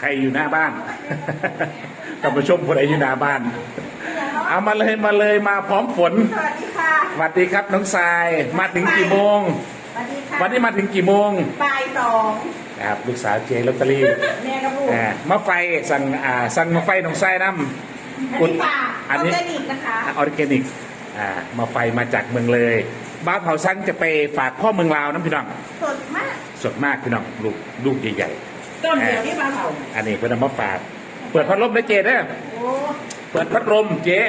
ใครอยู่หน้าบ้าน ท่านผู้ชมคนไหนอยู่หน้าบ้าน เอามาเลยมาเลยมาพร้อมฝนสวัสดีค่ะสวัสดีครับน้องทรายมาถึงกี่โมง สวัสดีค่ะวันนี้มาถึงกี่โมงบ่ายสองนะครับลูกสาวเจลอตเตอรี่แม่กับลูกอ่ามาไฟสั่งอ่าสั่งมาไฟน้องทรายน้อันำนี้ฝากอันนี้ออร์แกนิกนะคะ ออร์แกนิกอ่ามาไฟมาจากเมืองเลย บ้านเผาซังจะไปฝากพ่อเมืองลาวน้ำพี่น้องสดมากสดมากพี่น้องลูกลูกใหญ่ ต้นเดียวที่มาเผาๆอันนี้เพื่อนเอามาฝาก เปิดพัดลมได้เจเด้อโอ้เปิดพัดลมเจ๊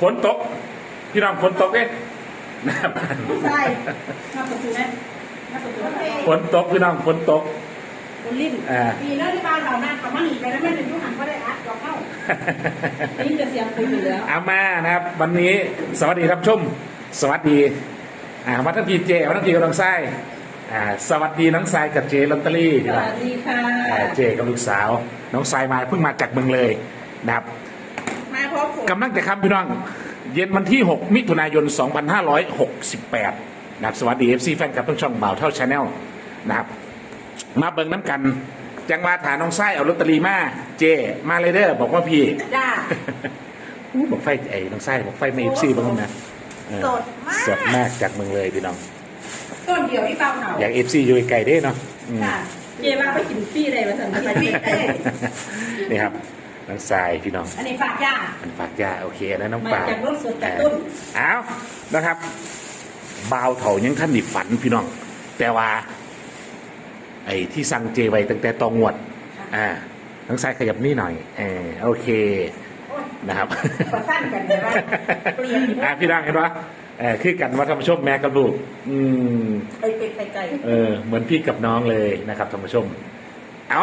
ฝนตก พี่น้องฝนตกเอ๊ะหน้าบ้านใช่หน้าประตูไหมหน้าประตูโอเคฝนตกพี่น้องฝนตกคนลิ้นอ่าปีแล้วที่บ้านเราหน้าเขามาหนีไปแล้วแม่ถึงยุหันก็ได้อัดดอกเข้านี่จะเสียงคุยอยู่แล้วเอามานะครับ วันนี้สวัสดีครับชม สวัสดี อ่ามาทั้งพีเจมาทั้งพีกับน้องทราย อ่าสวัสดีน้องทรายกับเจลอตเตอรี่สพี่น้อวังสดีค่ะอ่าเจกับลูกสาว น้องทรายมาเพิ่งมาจากเมืองเลยนะครับมาพร้อมฝนกำลังจะครับพี่น้อง เย็นวันที่ 6 มิถุนายน 2568นะครับสวัสดี FC แฟนคลับทุกช่องเบาเท่าชาแนลนะครับ มาเบิ่งน้ำกัน จังมาถาน้องไส้เอาลอตเตอรี่มา เจ มาเลยเด้อบอกว่าพี่จ้า อู้บอกไฟไอ้น้องไส้บอกไฟไม่ FC บ้างนะเออสดมาก สดมากจากเมืองเลยพี่น้อง ต้นเดียวที่เปล่าเผาอยาก FC อยู่ไกลๆเด้เนาะอืมค่ะเจว่าไปกินฟรีเลยมาสั่นไปพี่เต้นี่ครับน้องทรายพี่น้องอันนี้ฝากย่ามันฝากยาโอเคนะน้องมาฝาก จากรถสดจากต้น เอ้าวนะครับบ่าวเถายังท่านดิฝันพี่น้อง แต่ว่า ไอ้ที่สั่งเจไว้ตั้งแต่ตองวด อ่าทั้งซ้ายขยับนี่หน่อยเออโอเคนะครับ ประสั้นกันเลยว่าเปลี่ยนอ่าพี่น้องเห็นปะ เออคือกันว่าธรรมชมแม่กับลูก อืม ไปไปไปไกลเออ เหมือนพี่กับน้องเลยนะครับธรรมชม เอา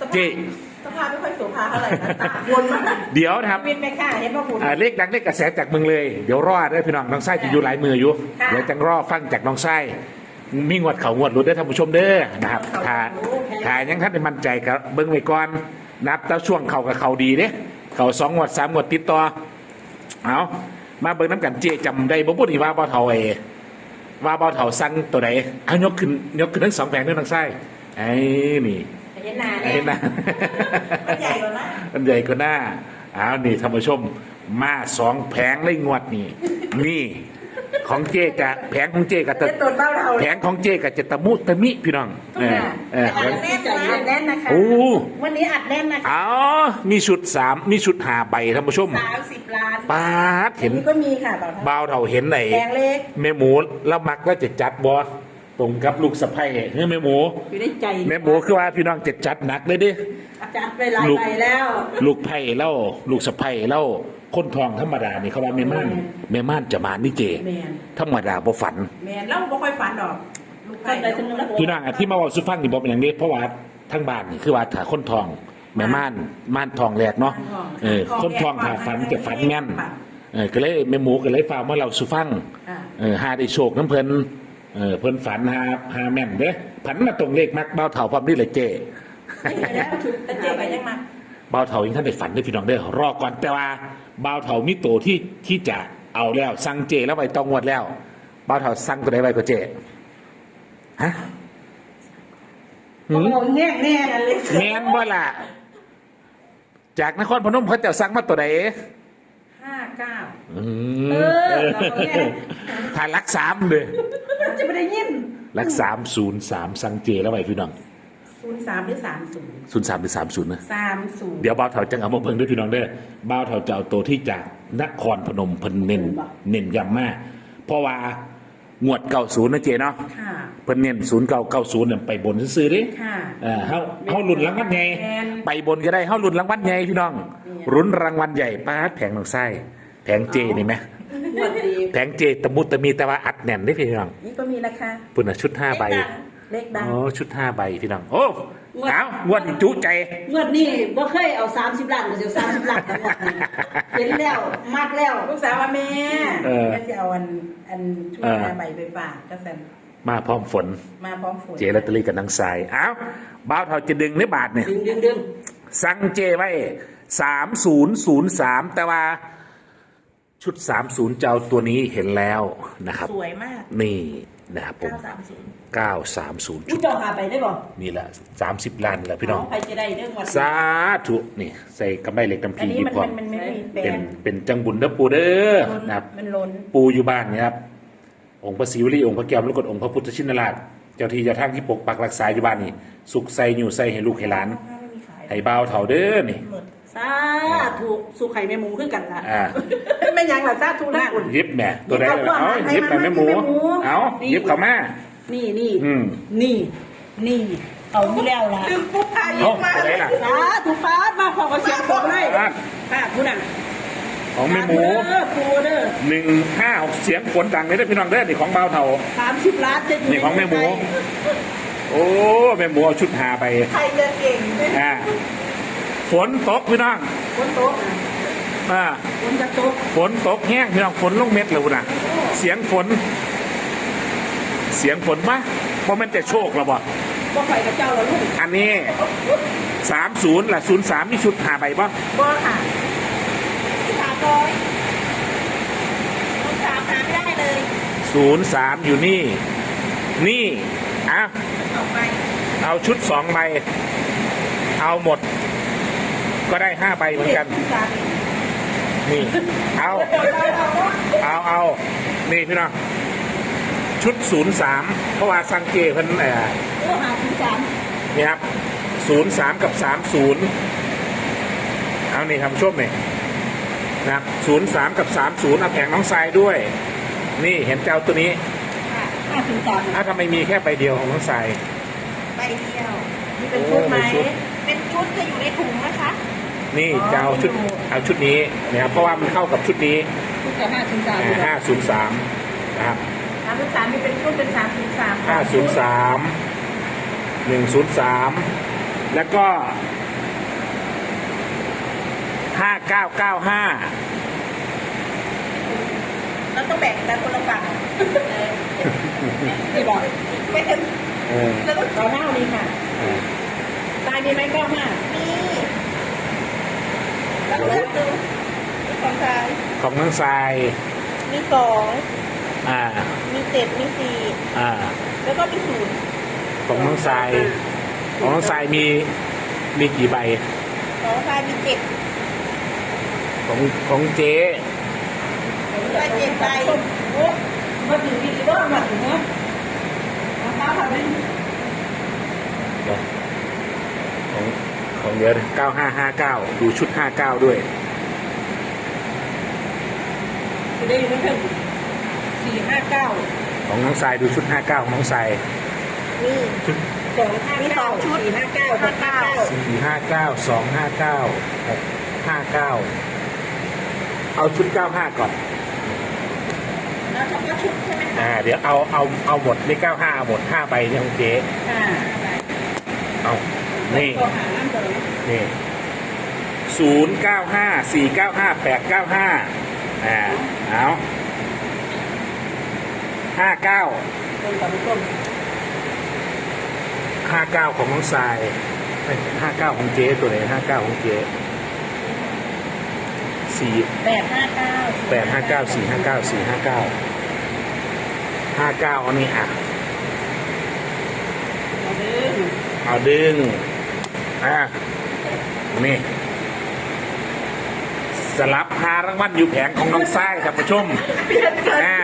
สเจภาพสภาพไม่ค่อยโสภาเท่าไหร่นะตาวนมากเดี๋ยวนะครับวินไปค่ะเห็นว่าบุญอ่าเลขดังเลขกระแสจากเมืองเลย เดี๋ยวรอได้พี่น้องน้องไส้จะอยู่หลายมืออยู่ ค่ะ เดี๋ยวจังรอฟังจากน้องไส้มีงวดเขางวดรุดได้อท่านผู้ชมเด้อนะครับถ้าถ้ายังท่านได้มั่นใจกับเบิ้งไว้ก่อนนับแต่ช่วงเขากับเขาดีเด้เขาสองงวดสามงวดติดต่อเอา มาเบิ้งน้ำกันเจจำได้บ่พูดอีกว่าบ่เท่าเอว่าบ่เท่าสั่งตัวไหนเอายกขึ้นยกขึ้นทั้งสองแผงด้วยน้องไส้ไอ้นี่เห็นหนาไอ้เนี่ยนะมันใหญ่กว่านะมันใหญ่กว่าหน้าอ้าวนี่ท่านผู้ชมมาสองแผงเลยงวดนี่นี่ ของเจกะแผงของเจกะตะเป็นตัวเบ้าเราแผงของเจกะจะตะมุตะมิพี่น้องเออเอออัดแน่นนะอัดแน่นนะคะ โอ้วันนี้อัดแน่นนะคะอ๋อมีชุดสามมีชุดหาใบท่านผู้ชมสามสิบล้านป้าดเห็นอัก็มีค่ะเบาเท่าบ่าวเราเห็นไหนแพงเล็ก แม่หมูแล้วมักแล้วจะจัดบอตรงกับลูกสะใภ้เฮ้ยแม่หมู อยู่ในใจแม่หมูคือว่าพี่น้องจะจัดหนักเลยดิ จัดไปหลายใบแล้ว ลูกไผ่เล่าลูกสะไผ่เล่า คนทองธรรมดานี่เขาว่าแม่ม่านแม่ม่านจะมานี่เจ แมนธรรมดาบ่ฝัน แมนแล้วบ่ค่อยฝันดอกลูกไผ่ท่านใดท่านหนึ่งแล้วพี่น้องอะที่มาเว่าสุฟังนี่บ่เป็นอย่างนี้เพราะว่าทั้งบ้านนี่คือว่าถ้าคนทอง แม่ม่านม่านทองแหลกเนาะเออคนทองถ้าฝันจะฝันงั้นเออก็เลยแม่หมูก็เลยฝากมาเราสุฟังอ่าเออหาได้โชคน้ำเพิ่นเออเพิ่นฝันหาหาแม่นเด้ผันมาตรงเลขมักเบ้าเฒ่าพร้อมนี่เลยเจแล้วชุดตะเจ๊ไปยังมา บ่าวเถายังท่านได้ฝันได้อพี่น้องเด้อรอก่อนแต่ว่าบ่าวเถามีโตวที่ที่จะเอาแล้วสั่งเจแล้วไปต้องงวดแล้วบ่าวเถาสั่งตัวใดไว้ก็เจฮะหืมผมแน่แน่กันเลยแมนบ่ล่ะจากนครพนมเขาจะสั่งมาตัวใดห้าเก้าอืเอมอเราแน่ถ้ารักสามเลยจะไม่ได้ยินรักสามศูนย์สามสั่งเจแล้วไปพี่น้อง ศูนย์สามหรือสามศูนย์ศูนย์สามหรือสามศูนย์นะสามศูนย์เดี๋ยวบ่าวเถาจังเอามาเพิ่งด้วยพี่น้องเด้อบ่าวเถาจะเอาตัวที่จากนครพนมเพิ่นเน้นเน้นย้ำมากเพราะว่างวดเก่าศูนย์นะเจเนาะค่ะ เพิ่นเน้นศูนย์เก่าเก้าศูนย์เนี่ยไปบนซื้อๆดิค่ะ เออเฮาเฮาลุ้นรางวัลใหญ่แม่น ไปบนก็ได้เฮาลุ้นรางวัลใหญ่พี่น้องเนี่ยรุ้นรางวัลใหญ่ป้าดแผงหนองไส้แผงเจนี่ไหมงวดดีแผงเจตะมุตะมีแต่ว่าอัดแน่นได้พี่น้องนี่ก็มีราคาปุ่นน่ะชุดห้าใบ เลขดัง โอ้ชุดห้าใบพี่น้อง โอ้เอางวดนี้จุใจงวดนี้บ่เคยเอา 30ล้านก็สิเอา30ล้านทั้งหมดนี่เห็นแล้วมากแล้ว ลูกสาวว่าแม่เออ แม่จะเอาอันอันชุดเออห้าใบไปฝากก็แซมมาพร้อมฝน มาพร้อมฝนเจลอตเตอรี่กับนางทรายอ้าวบ้าวเท่าจะดึงในบาทเนี่ย ดึงดึงดึงสั่งเจไว้สามศูนย์ศูนย์สามแต่ว่า ชุดสามศูนย์เจ้าตัวนี้เห็นแล้วนะครับ สวยมาก นี่ นะครับผม เก้าสามศูนย์930ผู้เจ้าหาไปได้บ่นี่แหละ 30ล้านแล้วพี่น้องใครจะได้เรื่องวันสาธุ นี่ ใส่กำไรเหล็กน้ำอันพีนี้ดีมันพร้อมัมนมันไม่มีแปลเป็นนเป็นจังบุญเด้อปูเด้อนะครับ มันล้นปูอยู่บ้านเนี่ยครับ องค์พระศิวลีองค์พระแก้วมรกตองค์พระพุทธชินราช เจ้าที่เจ้าทางที่ปกปักรักษาอยู่บ้านนี่ สุขใส่อยู่ใส่ให้ลูกให้หลาน ไม่มีขาย ให้บ่าวเถ่าเด้อนี่ หมดสา ธุสุไข่แม่หมูขึ้นกันละอ่า ไม่ยังหล่ะซาทุนนะยิบแหม่ตัวใดเลยเอาเอาให้ยิบมันแม่หมูให้มันหมูเอายิบเข้ามา นี่นี่อืม นี่ นี่ เอาที่แล้วล่ะดึงปุ๊บพายิเอาบมาตัวใดล่ะสาธุฟ้ามาพอกับเสียงผมเลยอะค่ะคุณน่ะของแม่หมูเด้อปูเด้อหนึ่งห้าหกเสียงฝนดังเลยเด้อพี่น้องเด้อนี่ของบ่าวเถ่า สามสิบล้านจะอยู่นี่ของแม่หมู โอ้แม่หมูเอาชุดหาไป ใครจะเก่งอ่าฝนตกพี่น้อง บนโต๊ะน่ะอ่าบนจะโต๊ะฝนตกแห้งพี่น้องฝนลงเม็ดเลยนะเสียงฝน เสียงฝนมะเพราะมันจะโชคหรอบ่บ่ไฟกับเจ้าแล้วลูกอันนี้สามศูนย์ละศูนย์สามมีชุดหาใบป่ะบ่ค่ะสามร้อยต้องสามหาไม่ได้เลยศูนย์สามอยู่นี่ นี่อะต่อไปเอาชุดสองใบเอาหมด ก็ได้ห้าใบเหมือนกันสามนี่ เอา เอาเอา นี่พี่น้อง ชุดศูนย์สามเพราะว่าสังเกตเพิ่นเอ่อโอ้หาถึงสามนี่ครับศูนย์สามกับสามศูนย์เอานี่ทำช่วงนี่นะครับศูนย์สามกับสามศูนย์เอาแผงน้องทรายด้วย นี่เห็นเจ้าตัวนี้ห้าถึงสามถ้าทำไมมีแค่ใบเดียวของน้องทรายใบเดียวนี่เป็นชุดไหมโอ้เป็นชุดเป็นชุดจะอยู่ในถุงนะคะ นี่จะเอาชุดเอาชุดนี้นะครับเพราะว่ามันเข้ากับชุดนี้ทุกแต่ห้าถึงสามห้าศูนย์สามนะครับสามสิบสามนี่เป็นชุดเป็นสามสิบสามห้าศูนย์สามหนึ่งศูนย์สามแล้วก็ห้าเก้าเก้าห้าแล้วต้องแบ่งกันคนละฝั่งที่บอกไม่ถึงเออแล้วก็เราเน่านี่ค่ะเออตายมีไหมก็ห้า นี่แล้วก็ดูของชายของน้องทราย มีสองอ่า มีเจ็ดมีสี่อ่า แล้วก็มีศูนย์ของน้องทราย ของน้องทรายมี มีกี่ใบ ของชายมีเจ็ดของของเจ๊ของชายเจ็ดใบมาถึงที่ว่ามาถึงเนาะนะคะทำเป็นของ ของเดี๋ยวเก้าห้าห้าเก้าดูชุดห้าเก้าด้วยจะได้อยู่ไม่ถึงสี่ห้าเก้าของน้องทรายดูชุดห้าเก้าของน้องทรายนี่ชุดสองห้าเก้าสี่ห้าเก้าหกห้าเก้าสี่ห้าเก้าสองห้าเก้าหกห้าเก้าเอาชุดเก้าห้าก่อน แล้วเฉพาะชุดใช่ไหมคะอ่า เดี๋ยวเอาเอาเอาหมดเลขเก้าห้าหมดห้าใบเนี่ยของเจ๊ค่ะเอา นี่ตัวหาน้ำตัวนี่ศูนย์เก้าห้าสี่เก้าห้าแปดเก้าห้าอ่าเอาห้าเก้าต้นกับต้นห้าเก้าของน้องทรายห้าเก้าของเจ๊ตัวไหนห้าเก้าของเจ๊สี่แปดห้าเก้าแปดห้าเก้าสี่ห้าเก้าสี่ห้าเก้าห้าเก้าอันนี้อะเอาเด้อเอาดึงอะนี่สลับหารางวัลอยู่แผงของน้องทรายท่านผู้ชมอ่า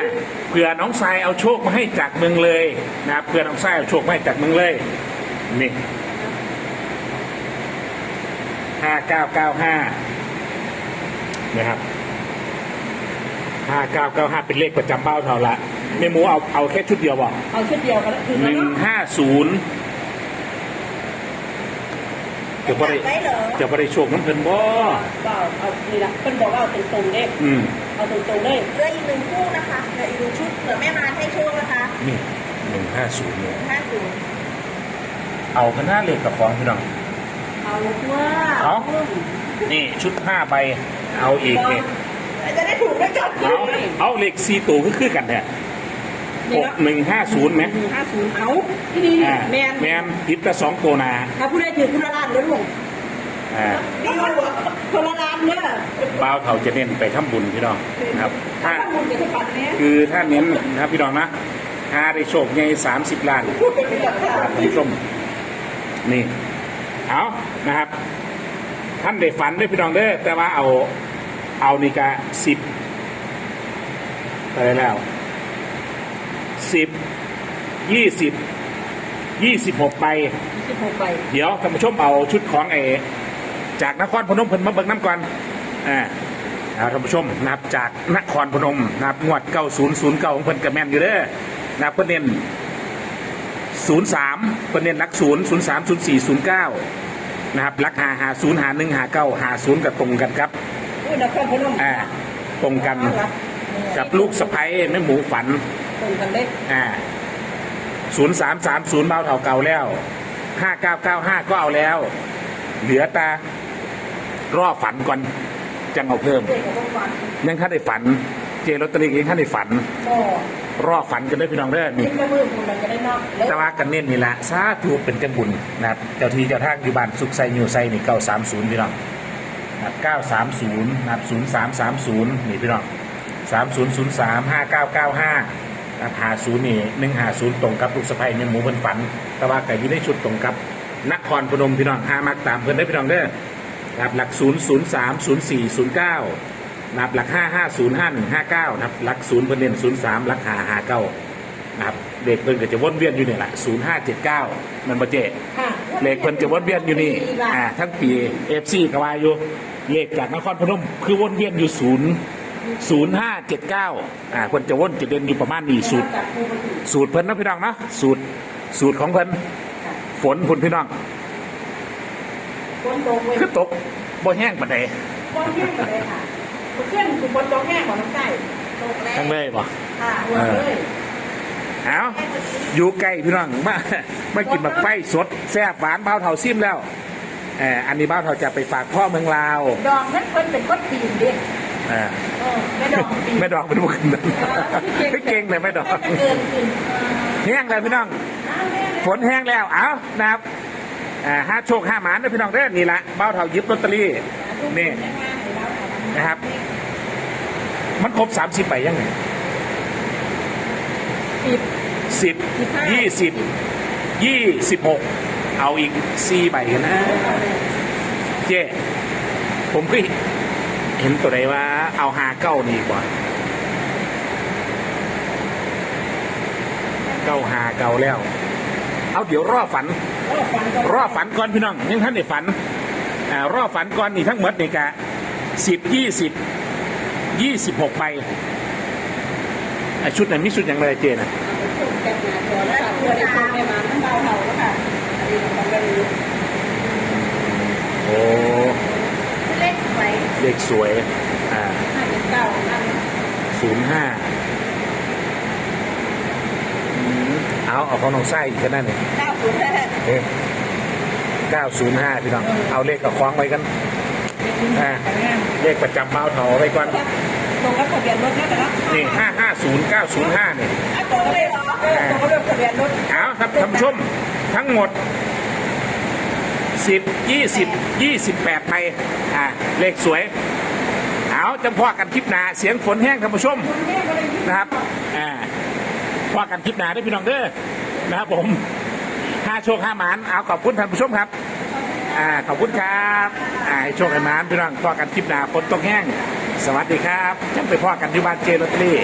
เผื่อน้องทรายเอาโชคมาให้จากเมืองเลยนะครับเผื่อน้องทรายเอาโชคมาให้จากเมืองเลยนี่ห้าเก้าเก้าห้านะครับห้าเก้าเก้าห้าเป็นเลขประจำเบ้าเท่าละแม่หมูเอาเอาแค่ชุดเดียวบ่เอาชุดเดียวกันแล้วคือหแล้วนึ่งเนาะห้าศูนย์ จะบ่ได้ไว้เหรอจะบ่ได้โชคน้ำเพิ่นบ่ก็เอานี่ละเพิ่นบอกว่าเอาตรงๆเด้อืมเอาตรงๆเด้เหลืออีกหนึ่งคู่นะคะเหลืออีกหนึ่งชุดเผื่อแม่มาให้โชคนะคะนี่หนึ่งห้าศูนย์เนี่ยห้าศูนย์เอาคณะเลขกับฟองพี่น้อง เอาว่าเอา นี่ชุดห้าใบเอาอีกเนี่ยจะได้ถูกด้วยกันเอาเอาเลขสี่ตัวคือคือกันเนี่ย หกหนึ่งห้าศูนย์ไหมหนึ่งห้าศูนย์เอาที่นี่อ่าแมนแมนพิษแต่สองตัวนาถ้าผู้ใดถือคุณละล้านแล้วลงอ่านี่มันคนละล้านเนี่ยบ้าวเขาจะเน้นไปทำบุญพี่น้องนะครับถ้า ถ้าบุญจะปัดเนี่ยคือถ้าเน้นนะครับพี่น้องนะหาได้โชคใหญ่สามสิบล้านครับท่านผู้ชมนี่เอานะครับ ท่านได้ฝันด้วยพี่น้องเด้อแต่ว่าเอาเอานี่กะสิบไปแล้ว สิบยี่สิบยี่สิบหกใบสิบหกใบเดี๋ยวท่านผู้ชมเอาชุดของไอ้จากนครพนมเพิ่นมาเบิ่งน้ำก่อนอ่าเอาท่านผู้ชมนับจากนครพนมนับงวด9009ของเพิ่นกระแม่นอยู่เด้อนับเพิ่นเน้น03เพิ่นเน้นหลัก0 03 04 09นะครับหลัก5 50 51 59 50กับตรงกันครับอุ้ยนครพนมอ่าตรงกันกับลูกสะใภ้แม่หมูฝัน ตรงกันเลยอ่าศูนย์สามสามศูนย์เบาเท่าเก่าแล้วห้าเก้าเก้าห้าก็เอาแล้ว เหลือตารอฝันก่อนจังเอาเพิ่ม เด็กกับฝันยังท่านได้ฝัน เจลอตเตอรี่ยังท่านได้ฝัน ก็รอฝันกันได้อพี่น้องเด้อนี่นี่จะมือคุณมันจะได้นอกแล้วแต่ว่ากันเน้นนี่ละสาธุเป็นจังบุญนะครับ เจ้าที่เจ้าทางอยู่บ้านสุขไซนิวไซนี่เก้าสามศูนย์พี่น้องนะครับเก้าสามศูนย์นะครับศูนย์สามสามศูนย์นี่พี่น้องสามศูนย์ศูนย์สามห้าเก้าเก้าห้านะครับ หาศูนย์นี่หนึ่งหาศูนย์ตรงกับลูกสะใภ้เนี่ยหมูเพิ่นฝัน แต่ว่าไก่อยู่ในชุดตรงกับนครพนมพี่น้องหามักตามเพิ่นได้อพี่น้องเด้อนะครับหลักศูนย์ศูนย์สามศูนย์สี่ศูนย์เก้านับหลักห้าห้าศูนย์ห้าหนึ่งห้าเก้านับหลักศูนย์เพิ่นเน้นศูนย์สามหลักหาห้าเก้านะครับเด็กเพิ่นก็จะวนเวียนอยู่นี่แหละ0579 มันบ่เจค่ะเลขเพิ่นจะวนเวียนอยู่นี่อ่าทั้งปี FC ก็ว่าอยู่เลขจากนครพนมคือวนเวียนอยู่0 0579อ่าเพิ่นจะวนจะเด่นอยู่ประมาณนี้สูตรจับคู่ไปถึงสูตรเพิ่นเนาะพี่น้องเนาะสูตรสูตรของเพิ่นฝนพุ่นพี่น้องคนตรงเว้ยคือตกบ่แห้งปานใดคนแห้งกันเลยค่ะคนเที่ยงคือบนตรงแห้งของน้ำใต้ตกแล้วทั้งเลยบ่ค่ะหัวเลยเอาอยู่ใกล้พี่น้องมามากินแบบไฟสดแซ่บหวานเบาเท่าซิมแล้วเอออันนี้เบาเท่าจะไปฝากพ่อเมืองลาว ดองนั่นเพิ่นเป็นคนปีนเด็กเออเออแม่ดองปีนแม่ดอกเป็นพวกนั้นไม่เก่งเลยแม่ดอกเกินขึ้นแห้งเลยพี่น้อง ฝนแห้งแล้ว เอานะครับอ่าห้าโชคห้าหมานนะพี่น้องเด้อนี่ละเบ้าเท่ายึดลอตเตอรี่นี่นะครับ มันครบสามสิบใบยังไงสิบสิบสิบห้ายี่สิบยี่สิบหกเอาอีกสี่ใบกันนะ เจ๊ผมก็ เห็นตัวไหนว่าเอาหาเก้านี่กว่า เก้าหาเก้าแล้ว เอาเดี๋ยวรอฝันรอบฟันก็รอฝันก่อนพี่น้องยังท่านได้ฝันอ่ารอฝันก่อนนี่ทั้งหมดนี่กะสิบยี่สิบยี่สิบหกใบไอชุดไหนมีชุดอย่างไรเจนะแกะหนาตัวแล้วค่ะเพื่อได้คนแม่มาทั้งเบาเท่าแล้วค่ะอันนี้เราก็รู้ โอ้ เลขสวย เลขสวยอ่าห้าสิบเก้านั่นศูนย์ห้าเอาเอาของน้องไส้อีกแค่นั้นเองเก้าศูนย์ห้าเก้าศูนย์ห้าพี่น้อง เอาเลขกับคล้องไว้กันอ่าเลขประจำเมาเถาไว้ก่อนตรงกับทะเบียนรถนั่นแหละเนาะนี่ห้าห้าศูนย์เก้าศูนย์ห้าเนี่ยอะตรงเลยเหรอเออตรงกับทะเบียนรถเอาครับท่านผู้ชมทั้งหมด สิบยี่สิบยี่สิบแปดไป อ่า เลขสวย เอาจำพอกันคลิปหนาเสียงฝนแห้งท่านผู้ชมนะครับ อ่าพอกันคลิปหนาได้พี่น้องเด้อ นะครับผมห้าโชคห้าหมาน เอาขอบคุณท่านผู้ชมครับ อ่า ขอบคุณครับ อ่าให้โชคให้หมานพี่น้องพอกันคลิปหนาฝนตกแห้ง สวัสดีครับจังไปพอกันที่บ้านเจลอตเตอรี่